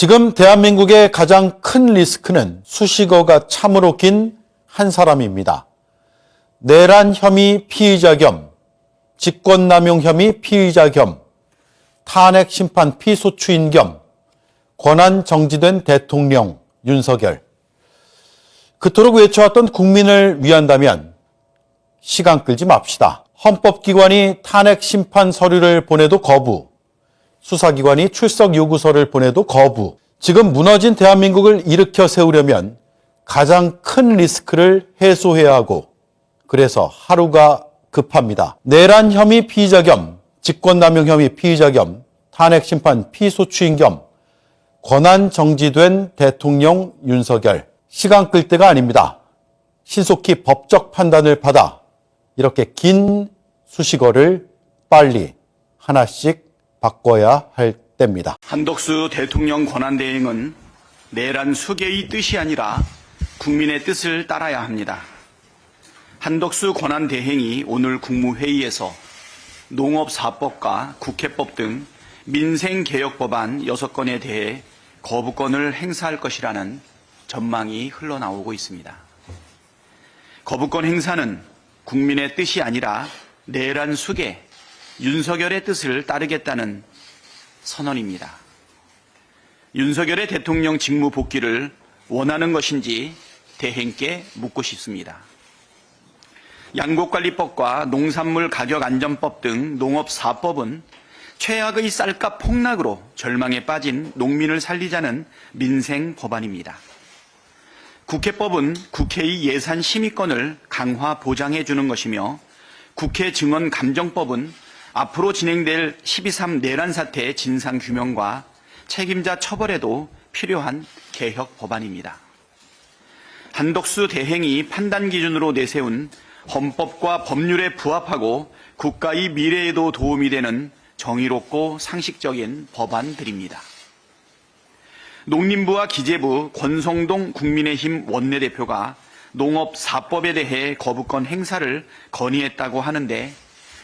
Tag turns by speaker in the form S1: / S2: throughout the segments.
S1: 지금 대한민국의 가장 큰 리스크는 수식어가 참으로 긴 한 사람입니다. 내란 혐의 피의자 겸 직권남용 혐의 피의자 겸 탄핵 심판 피소추인 겸 권한 정지된 대통령 윤석열. 그토록 외쳐왔던 국민을 위한다면 시간 끌지 맙시다. 헌법기관이 탄핵 심판 서류를 보내도 거부. 수사기관이 출석 요구서를 보내도 거부. 지금 무너진 대한민국을 일으켜 세우려면 가장 큰 리스크를 해소해야 하고 그래서 하루가 급합니다. 내란 혐의 피의자 겸 직권남용 혐의 피의자 겸 탄핵 심판 피소추인 겸 권한 정지된 대통령 윤석열 시간 끌 때가 아닙니다. 신속히 법적 판단을 받아 이렇게 긴 수식어를 빨리 하나씩 바꿔야 할 때입니다.
S2: 한덕수 대통령 권한대행은 내란 수계의 뜻이 아니라 국민의 뜻을 따라야 합니다. 한덕수 권한대행이 오늘 국무회의에서 농업사법과 국회법 등 민생개혁법안 6건에 대해 거부권을 행사할 것이라는 전망이 흘러나오고 있습니다. 거부권 행사는 국민의 뜻이 아니라 내란 수계, 윤석열의 뜻을 따르겠다는 선언입니다. 윤석열의 대통령 직무 복귀를 원하는 것인지 대행께 묻고 싶습니다. 양곡관리법과 농산물 가격 안전법 등 농업사법은 최악의 쌀값 폭락으로 절망에 빠진 농민을 살리자는 민생 법안입니다. 국회법은 국회의 예산 심의권을 강화 보장해 주는 것이며 국회 증언 감정법은 앞으로 진행될 12.3 내란 사태의 진상 규명과 책임자 처벌에도 필요한 개혁 법안입니다. 한덕수 대행이 판단 기준으로 내세운 헌법과 법률에 부합하고 국가의 미래에도 도움이 되는 정의롭고 상식적인 법안들입니다. 농림부와 기재부 권성동 국민의힘 원내대표가 농업 4법에 대해 거부권 행사를 건의했다고 하는데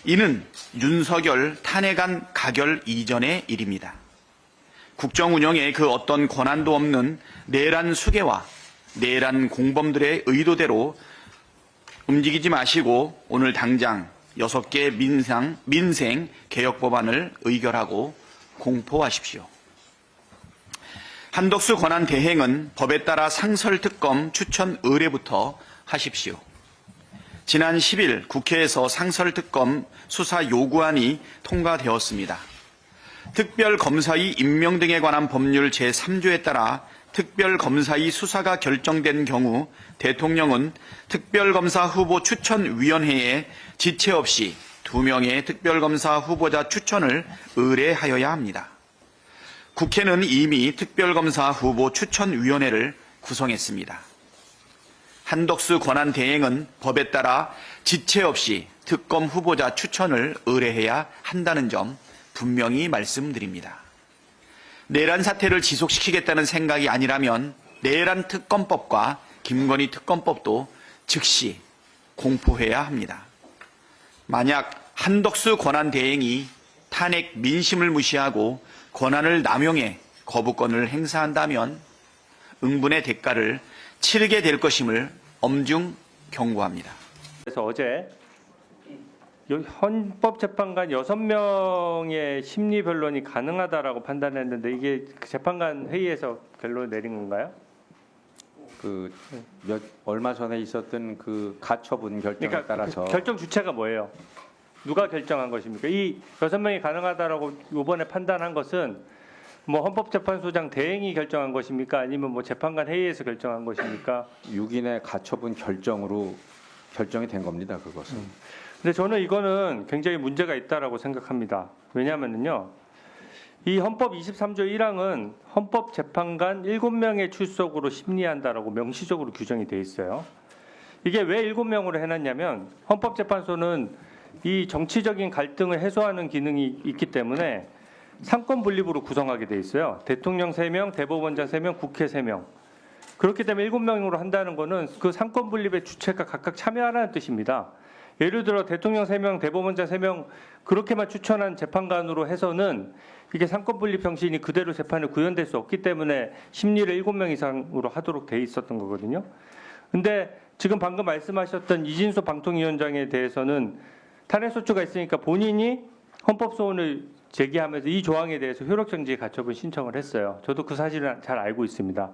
S2: 이는 윤석열 탄핵안 가결 이전의 일입니다. 국정 운영에 그 어떤 권한도 없는 내란 수계와 내란 공범들의 의도대로 움직이지 마시고 오늘 당장 6개 민상, 민생 개혁 법안을 의결하고 공포하십시오. 한덕수 권한 대행은 법에 따라 상설 특검 추천 의뢰부터 하십시오. 지난 10일 국회에서 상설특검 수사 요구안이 통과되었습니다. 특별검사의 임명 등에 관한 법률 제3조에 따라 특별검사의 수사가 결정된 경우 대통령은 특별검사 후보 추천위원회에 지체 없이 두 명의 특별검사 후보자 추천을 의뢰하여야 합니다. 국회는 이미 특별검사 후보 추천위원회를 구성했습니다. 한덕수 권한 대행은 법에 따라 지체 없이 특검 후보자 추천을 의뢰해야 한다는 점 분명히 말씀드립니다. 내란 사태를 지속시키겠다는 생각이 아니라면 내란 특검법과 김건희 특검법도 즉시 공포해야 합니다. 만약 한덕수 권한 대행이 탄핵 민심을 무시하고 권한을 남용해 거부권을 행사한다면 응분의 대가를 치르게 될 것임을 엄중 경고합니다.
S3: 그래서 어제 요- 헌법재판관 6명의 심리 변론이 가능하다라고 판단했는데 이게 그 재판관 회의에서 결론 내린 건가요?
S4: 그 몇 얼마 전에 있었던 그 가처분 결정에
S3: 그러니까
S4: 따라서
S3: 그 결정 주체가 뭐예요? 누가 결정한 것입니까? 이 여섯 명이 가능하다라고 이번에 판단한 것은 뭐 헌법재판소장 대행이 결정한 것입니까? 아니면 뭐 재판관 회의에서 결정한 것입니까?
S4: 6인의 가처분 결정으로 결정이 된 겁니다. 그것은
S3: 근데 저는 이거는 굉장히 문제가 있다라고 생각합니다. 왜냐하면요. 이 헌법 23조 1항은 헌법 재판관 7명의 출석으로 심리한다라고 명시적으로 규정이 돼 있어요. 이게 왜 7명으로 해놨냐면 헌법재판소는 이 정치적인 갈등을 해소하는 기능이 있기 때문에 상권 분립으로 구성하게 돼 있어요. 대통령 3명, 대법원장 3명, 국회 3명. 그렇기 때문에 7명으로 한다는 거는 그 상권 분립의 주체가 각각 참여하라는 뜻입니다. 예를 들어 대통령 3명, 대법원장 3명 그렇게만 추천한 재판관으로 해서는 이게 상권 분립 정신이 그대로 재판에 구현될 수 없기 때문에 심리를 7명 이상으로 하도록 돼 있었던 거거든요. 근데 지금 방금 말씀하셨던 이진수 방통위원장에 대해서는 탄핵소추가 있으니까 본인이 헌법소원을 제기하면서 이 조항에 대해서 효력정지 가처분 신청을 했어요. 저도 그 사실을 잘 알고 있습니다.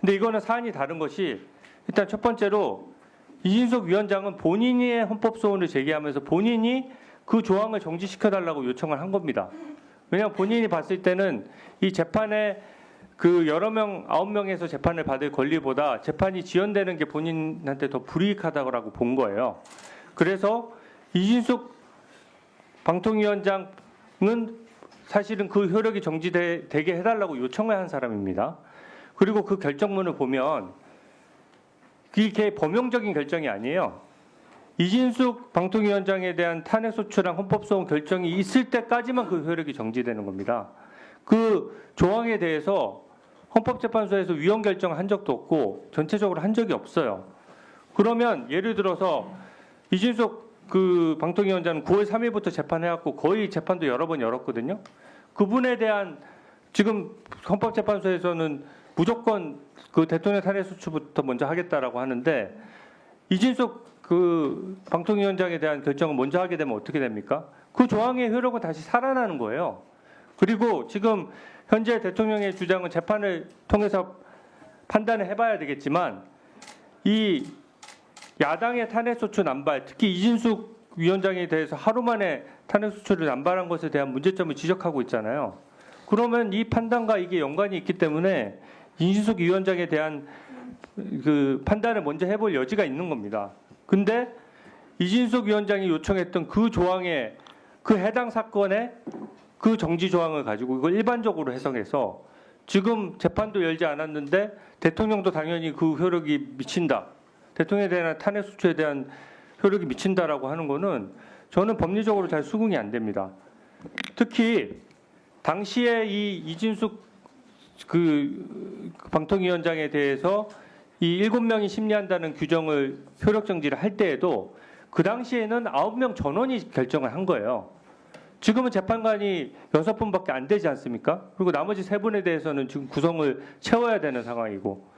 S3: 근데 이거는 사안이 다른 것이 일단 첫 번째로 이진석 위원장은 본인의 헌법 소원을 제기하면서 본인이 그 조항을 정지시켜 달라고 요청을 한 겁니다. 왜냐하면 본인이 봤을 때는 이 재판에 그 여러 명 아홉 명에서 재판을 받을 권리보다 재판이 지연되는 게 본인한테 더 불이익하다고 본 거예요. 그래서 이진숙 방통위원장 은 사실은 그 효력이 정지되게 해달라고 요청을 한 사람입니다. 그리고 그 결정문을 보면 이게 범용적인 결정이 아니에요. 이진숙 방통위원장에 대한 탄핵소추랑 헌법소원 결정이 있을 때까지만 그 효력이 정지되는 겁니다. 그 조항에 대해서 헌법재판소에서 위헌 결정을 한 적도 없고 전체적으로 한 적이 없어요. 그러면 예를 들어서 이진숙 그 방통위원장은 9월 3일부터 재판해왔고 거의 재판도 여러 번 열었거든요. 그분에 대한 지금 헌법재판소에서는 무조건 그 대통령 탄핵소추부터 먼저 하겠다라고 하는데 이진숙 그 방통위원장에 대한 결정을 먼저 하게 되면 어떻게 됩니까? 그 조항의 효력은 다시 살아나는 거예요. 그리고 지금 현재 대통령의 주장은 재판을 통해서 판단을 해봐야 되겠지만 이 야당의 탄핵소추 남발, 특히 이진숙 위원장에 대해서 하루 만에 탄핵소추를 남발한 것에 대한 문제점을 지적하고 있잖아요. 그러면 이 판단과 이게 연관이 있기 때문에 이진숙 위원장에 대한 그 판단을 먼저 해볼 여지가 있는 겁니다. 근데 이진숙 위원장이 요청했던 그 조항에 그 해당 사건의 그 정지 조항을 가지고 이걸 일반적으로 해석해서 지금 재판도 열지 않았는데 대통령도 당연히 그 효력이 미친다. 대통령에 대한 탄핵 수출에 대한 효력이 미친다라고 하는 거는 저는 법리적으로 잘 수긍이 안 됩니다. 특히 당시에 이 이진숙 그 방통위원장에 대해서 이 일곱 명이 심리한다는 규정을 효력 정지를 할 때에도 그 당시에는 아홉 명 전원이 결정을 한 거예요. 지금은 재판관이 여섯 분밖에 안 되지 않습니까? 그리고 나머지 세 분에 대해서는 지금 구성을 채워야 되는 상황이고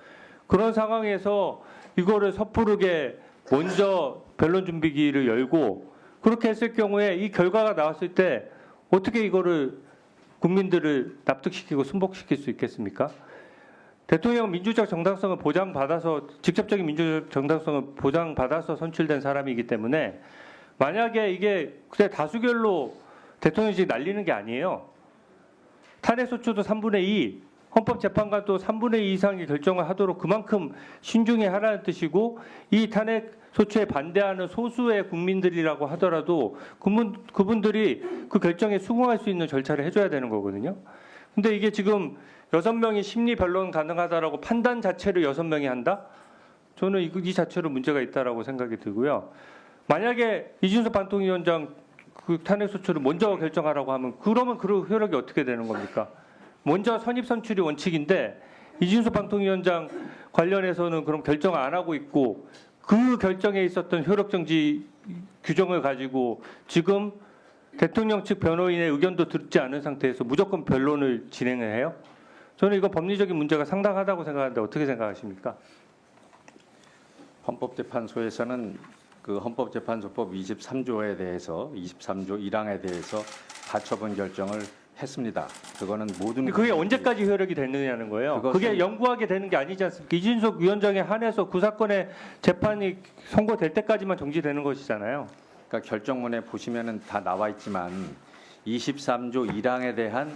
S3: 그런 상황에서 이거를 섣부르게 먼저 변론 준비기를 열고 그렇게 했을 경우에 이 결과가 나왔을 때 어떻게 이거를 국민들을 납득시키고 순복시킬 수 있겠습니까? 대통령 민주적 정당성을 보장받아서 직접적인 민주적 정당성을 보장받아서 선출된 사람이기 때문에 만약에 이게 그때 다수결로 대통령직 날리는 게 아니에요. 탄핵소추도 3분의 2, 헌법재판관도 3분의 2 이상의 결정을 하도록 그만큼 신중히 하라는 뜻이고 이 탄핵 소추에 반대하는 소수의 국민들이라고 하더라도 그분, 그분들이 그 결정에 수긍할 수 있는 절차를 해줘야 되는 거거든요. 근데 이게 지금 여섯 명이 심리 변론 가능하다라고 판단 자체를 여섯 명이 한다? 저는 이, 이 자체로 문제가 있다라고 생각이 들고요. 만약에 이준석 반통위원장 그 탄핵 소추를 먼저 결정하라고 하면 그러면 그 효력이 어떻게 되는 겁니까? 먼저 선입 선출이 원칙인데 이준석 방통위원장 관련해서는 그럼 결정 안 하고 있고 그 결정에 있었던 효력 정지 규정을 가지고 지금 대통령 측 변호인의 의견도 듣지 않은 상태에서 무조건 변론을 진행을 해요? 저는 이거 법리적인 문제가 상당하다고 생각하는데 어떻게 생각하십니까?
S4: 헌법재판소에서는 그 헌법재판소법 23조에 대해서 23조 1항에 대해서 가처분 결정을 했습니다. 그거는 모든
S3: 그게 언제까지 효력이 되느냐는 거예요. 그게 영구하게 되는 게 아니지 않습니까? 이준석 위원장에 한해서 그 사건의 재판이 선고될 때까지만 정지되는 것이잖아요.
S4: 그러니까 결정문에 보시면은 다 나와 있지만 23조 1항에 대한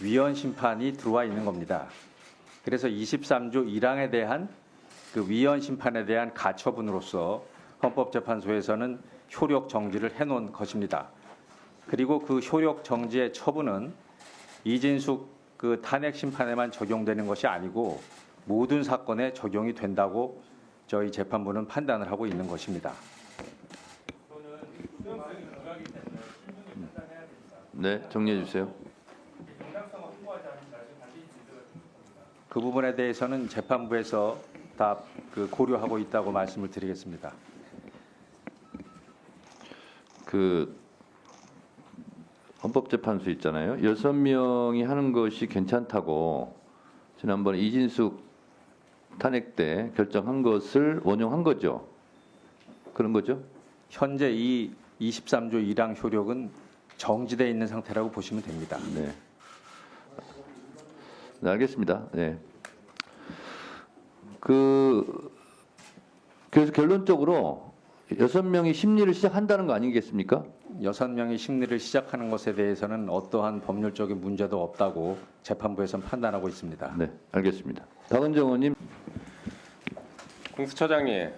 S4: 위헌 심판이 들어와 있는 겁니다. 그래서 23조 1항에 대한 그 위헌 심판에 대한 가처분으로서 헌법재판소에서는 효력 정지를 해놓은 것입니다. 그리고 그 효력 정지의 처분은 이진숙 그 탄핵 심판에만 적용되는 것이 아니고 모든 사건에 적용이 된다고 저희 재판부는 판단을 하고 있는 것입니다.
S5: 네, 정리해 주세요.
S4: 그 부분에 대해서는 재판부에서 다 그 고려하고 있다고 말씀을 드리겠습니다.
S5: 그 헌법재판소 있잖아요. 여섯 명이 하는 것이 괜찮다고 지난번에 이진숙 탄핵 때 결정한 것을 원용한 거죠. 그런 거죠?
S4: 현재 이 23조 1항 효력은 정지되어 있는 상태라고 보시면 됩니다.
S5: 네. 네, 알겠습니다. 네. 그 그래서 결론적으로 여섯 명이 심리를 시작한다는 거 아니겠습니까?
S4: 여섯 명이 심리를 시작하는 것에 대해서는 어떠한 법률적인 문제도 없다고 재판부에서는 판단하고 있습니다.
S5: 네, 알겠습니다. 박은정 의원님.
S6: 공수처장님.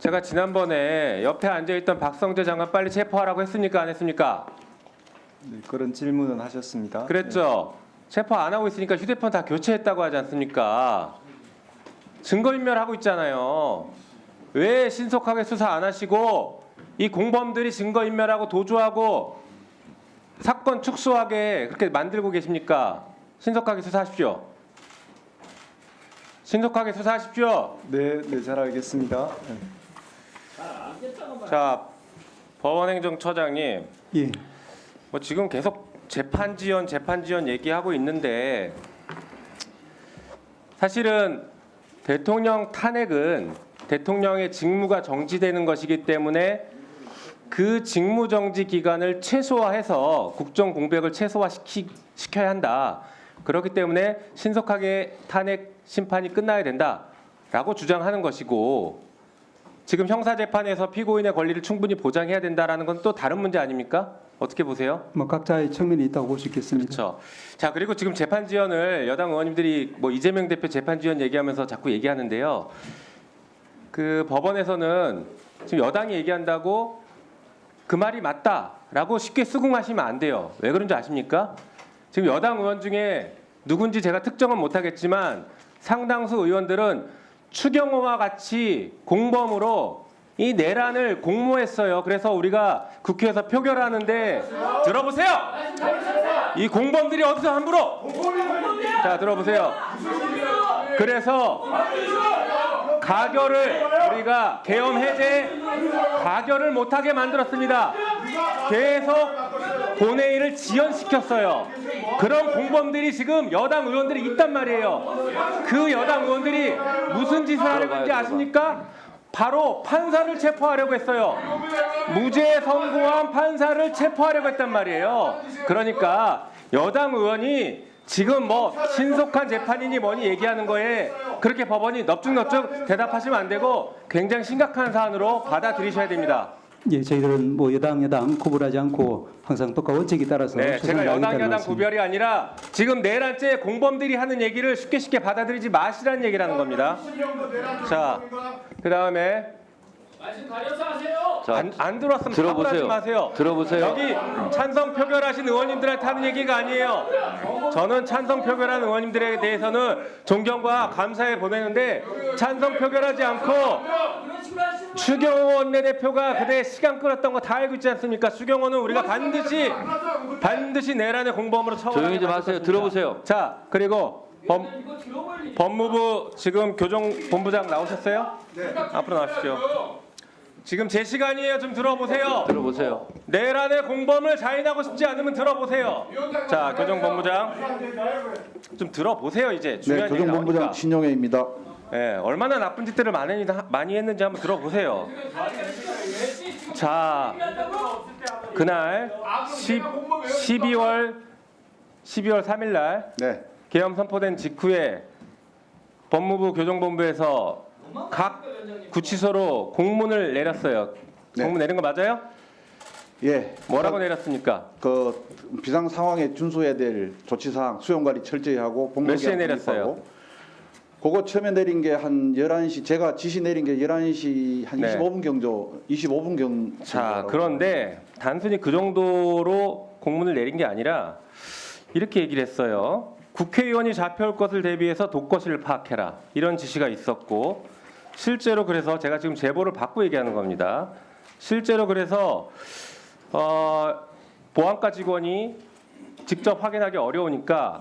S6: 제가 지난번에 옆에 앉아있던 박성재 장관 빨리 체포하라고 했습니까? 안 했습니까?
S7: 네, 그런 질문은 하셨습니다.
S6: 그랬죠. 체포 안 하고 있으니까 휴대폰 다 교체했다고 하지 않습니까? 증거인멸하고 있잖아요. 왜 신속하게 수사 안 하시고 이 공범들이 증거인멸하고 도주하고 사건 축소하게 그렇게 만들고 계십니까? 신속하게 수사하십시오. 신속하게 수사하십시오.
S7: 네, 네, 잘 알겠습니다. 네.
S6: 자, 법원행정처장님.
S7: 예,
S6: 뭐 지금 계속 재판 지연 재판 지연 얘기하고 있는데 사실은 대통령 탄핵은 대통령의 직무가 정지되는 것이기 때문에 그 직무 정지 기간을 최소화해서 국정 공백을 최소화시키 시켜야 한다. 그렇기 때문에 신속하게 탄핵 심판이 끝나야 된다라고 주장하는 것이고 지금 형사 재판에서 피고인의 권리를 충분히 보장해야 된다라는 건 또 다른 문제 아닙니까? 어떻게 보세요?
S8: 뭐 각자의 측면이 있다고 볼 수 있겠습니다.
S6: 그렇죠. 자 그리고 지금 재판 지연을 여당 의원님들이 뭐 이재명 대표 재판 지연 얘기하면서 자꾸 얘기하는데요. 그 법원에서는 지금 여당이 얘기한다고 그 말이 맞다라고 쉽게 수긍하시면 안 돼요. 왜 그런지 아십니까? 지금 여당 의원 중에 누군지 제가 특정은 못하겠지만 상당수 의원들은 추경호와 같이 공범으로 이 내란을 공모했어요. 그래서 우리가 국회에서 표결하는데 들어보세요. 이 공범들이 어디서 함부로? 자 들어보세요. 그래서 가결을 우리가 계엄 해제 가결을 못하게 만들었습니다. 계속 본회의를 지연시켰어요. 그런 공범들이 지금 여당 의원들이 있단 말이에요. 그 여당 의원들이 무슨 짓을 하려고 했는지 아십니까? 바로 판사를 체포하려고 했어요. 무죄 선고한 판사를 체포하려고 했단 말이에요. 그러니까 여당 의원이 지금 뭐 신속한 재판이니 뭐니 얘기하는 거에 그렇게 법원이 넙죽넙죽 대답하시면 안 되고 굉장히 심각한 사안으로 받아들이셔야 됩니다.
S8: 예, 저희들은 뭐 여당 여당 구분하지 않고 항상 법과 원칙에 따라서
S6: 네, 제가 여당
S8: 말씀.
S6: 구별이 아니라 지금 내란죄 공범들이 하는 얘기를 쉽게 쉽게 받아들이지 마시라는 얘기라는 겁니다. 자, 그 다음에
S5: 자,
S6: 안, 안 들어왔으면
S5: 들어보세요.
S6: 마세요.
S5: 들어보세요.
S6: 여기 찬성 표결하신 의원님들한테 하는 얘기가 아니에요. 저는 찬성 표결한 의원님들에 대해서는 존경과 감사해 보내는데 찬성 표결하지 않고 추경호 원내대표가 그때 시간 끌었던 거 다 알고 있지 않습니까? 추경호는 우리가 반드시 반드시 내란의 공범으로 처벌하게
S5: 조용히 좀 하세요. 들어보세요.
S6: 자 그리고 법, 법무부 지금 교정본부장 나오셨어요? 앞으로 나오십시오. 지금 제 시간이에요. 좀 들어보세요.
S5: 들어보세요.
S6: 내란의 공범을 자인하고 싶지 않으면 들어보세요. 자, 교정본부장 좀 들어보세요 이제
S9: 네,
S6: 중요한 얘기
S9: 교정본부장
S6: 나오니까.
S9: 신용회입니다.
S6: 예, 얼마나 나쁜 짓들을 많이, 했- 많이 했는지 한번 들어보세요. 자, 그날 10, 12월 12월 3일 날
S9: 네,
S6: 계엄 선포된 직후에 법무부 교정본부에서 각 구치소로 공문을 내렸어요.
S9: 네.
S6: 공문 내린 거 맞아요?
S9: 예.
S6: 뭐라고 내렸습니까?
S9: 그 비상 상황에 준수해야 될 조치 사항 수용 관리 철저히 하고
S6: 몇 시에 내렸어요?
S9: 그거 처음에 내린 게 한 11시 제가 지시 내린 게 11시 한
S6: 네.
S9: 25분 경조 25분 경
S6: 자, 그런데 단순히 그 정도로 공문을 내린 게 아니라 이렇게 얘기를 했어요. 국회의원이 잡혀올 것을 대비해서 독거실을 파악해라. 이런 지시가 있었고 실제로 그래서 제가 지금 제보를 받고 얘기하는 겁니다. 실제로 그래서 어, 보안과 직원이 직접 확인하기 어려우니까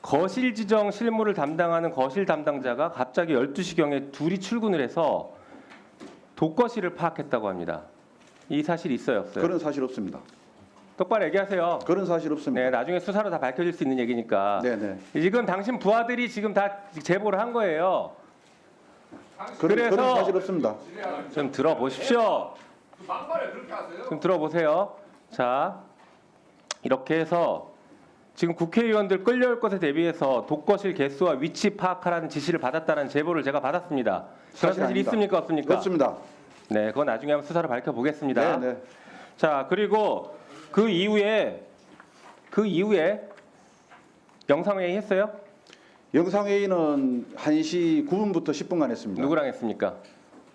S6: 거실 지정 실무를 담당하는 거실 담당자가 갑자기 12시경에 둘이 출근을 해서 독거실을 파악했다고 합니다. 이 사실 있어요, 없어요?
S9: 그런 사실 없습니다.
S6: 똑바로 얘기하세요.
S9: 그런 사실 없습니다.
S6: 네, 나중에 수사로 다 밝혀질 수 있는 얘기니까.
S9: 네, 네.
S6: 이건 당신 부하들이 지금 다 제보를 한 거예요.
S9: 그런,
S6: 그래서-
S9: 그런 사실 없습니다.
S6: 좀 들어보십시오. 좀 들어보세요. 자, 이렇게 해서 지금 국회의원들 끌려올 것에 대비해서 독거실 개수와 위치 파악하라는 지시를 받았다는 제보를 제가 받았습니다. 그런 사실
S9: 아닙니다.
S6: 있습니까 없습니까?
S9: 없습니다.
S6: 네, 그건 나중에 한번 수사를 밝혀보겠습니다.
S9: 네, 네.
S6: 자, 그리고 그 이후에 그 이후에 영상회의 했어요?
S9: 영상회의는 1시 9분부터 10분간 했습니다.
S6: 누구랑 했습니까?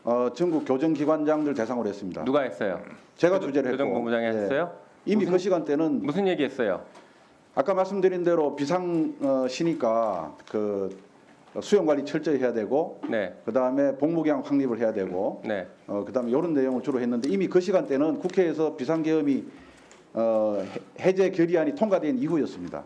S9: 어, 전국 교정기관장들 대상으로 했습니다.
S6: 누가 했어요?
S9: 제가 주제를 했고
S6: 교정본부장이
S9: 예.
S6: 했어요?
S9: 이미
S6: 무슨-
S9: 그 시간대는
S6: 무슨 얘기했어요?
S9: 아까 말씀드린 대로 비상 어, 시니까 그 수용 관리 철저히 해야 되고
S6: 네,
S9: 그 다음에 복무량 확립을 해야 되고
S6: 네.
S9: 어, 그 다음에 이런 내용을 주로 했는데 이미 그 시간대는 국회에서 비상계엄이 어, 해- 해제 결의안이 통과된 이후였습니다.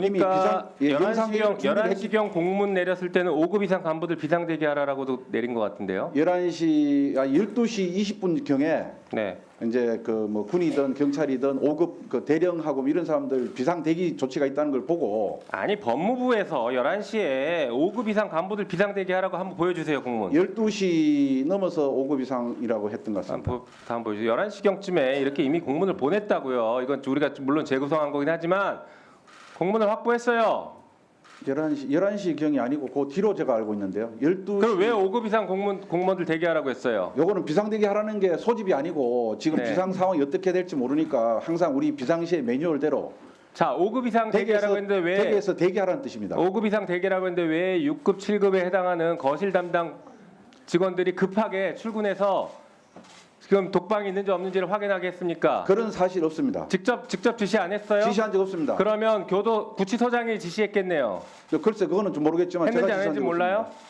S6: 보니까
S9: 비상- 예,
S6: 11시경
S9: 영상회의를 준비를
S6: 11시경 공문 내렸을 때는 5급 이상 간부들 비상대기 하라라고도 내린 것 같은데요.
S9: 11시, 아, 12시 20분 경에
S6: 네.
S9: 이제 그 뭐 군이든 경찰이든 5급 그 대령하고 이런 사람들 비상 대기 조치가 있다는 걸 보고
S6: 아니 법무부에서 11시에 5급 이상 간부들 비상 대기 하라고 한번 보여주세요 공문.
S9: 12시 넘어서 5급 이상이라고 했던 것
S6: 한번
S9: 같습니다.
S6: 보- 다음 보여주세요. 11시경쯤에 이렇게 이미 공문을 보냈다고요. 이건 우리가 물론 재구성한 거긴 하지만 공문을 확보했어요.
S9: 11시 11시 경이 아니고 그 뒤로 제가 알고 있는데요. 12시
S6: 그럼 왜 5급 이상 공무원 공무원들 대기하라고 했어요?
S9: 요거는 비상대기 하라는 게 소집이 아니고 지금
S6: 네.
S9: 비상 상황이 어떻게 될지 모르니까 항상 우리 비상시의 매뉴얼대로
S6: 자, 5급 이상 대기하라고 했는데 왜
S9: 대기에서 대기하라는 뜻입니다.
S6: 5급 이상 대기라고 했는데 왜 6급, 7급에 해당하는 거실 담당 직원들이 급하게 출근해서 지금 독방이 있는지 없는지를 확인하게 했습니까?
S9: 그런 사실 없습니다.
S6: 직접 직접 지시 안 했어요?
S9: 지시한 적 없습니다.
S6: 그러면 교도 구치소장이 지시했겠네요.
S9: 저 글쎄 그거는 좀 모르겠지만
S6: 했는지
S9: 제가
S6: 안
S9: 지시한
S6: 했는지
S9: 적
S6: 몰라요?
S9: 없습니다.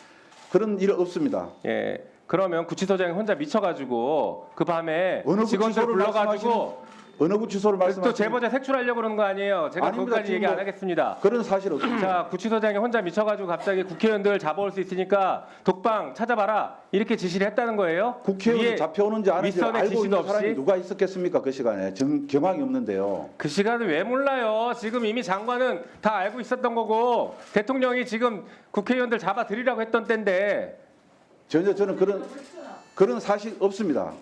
S9: 그런 일 없습니다.
S6: 예. 그러면 구치소장이 혼자 미쳐가지고 그 밤에
S9: 어느
S6: 직원들
S9: 구치소를
S6: 불러가지고
S9: 어느 구치소를
S6: 또
S9: 말씀하시는
S6: 제보자 색출하려고 그러는 거 아니에요? 제가
S9: 아닙니다.
S6: 그것까지 얘기 안
S9: 뭐-
S6: 하겠습니다.
S9: 그런 사실 없습니다.
S6: 자, 구치소장이 혼자 미쳐가지고 갑자기 국회의원들 잡아올 수 있으니까 독방 찾아봐라 이렇게 지시를 했다는 거예요?
S9: 국회의원
S6: 위에
S9: 잡혀오는지 아는지 알고
S6: 지시도
S9: 있는 사람이
S6: 없이?
S9: 누가 있었겠습니까 그 시간에 정, 경황이 없는데요.
S6: 그 시간을 왜 몰라요? 지금 이미 장관은 다 알고 있었던 거고 대통령이 지금 국회의원들 잡아들이라고 했던 때인데
S9: 전혀 저는 그런 그런 사실 없습니다.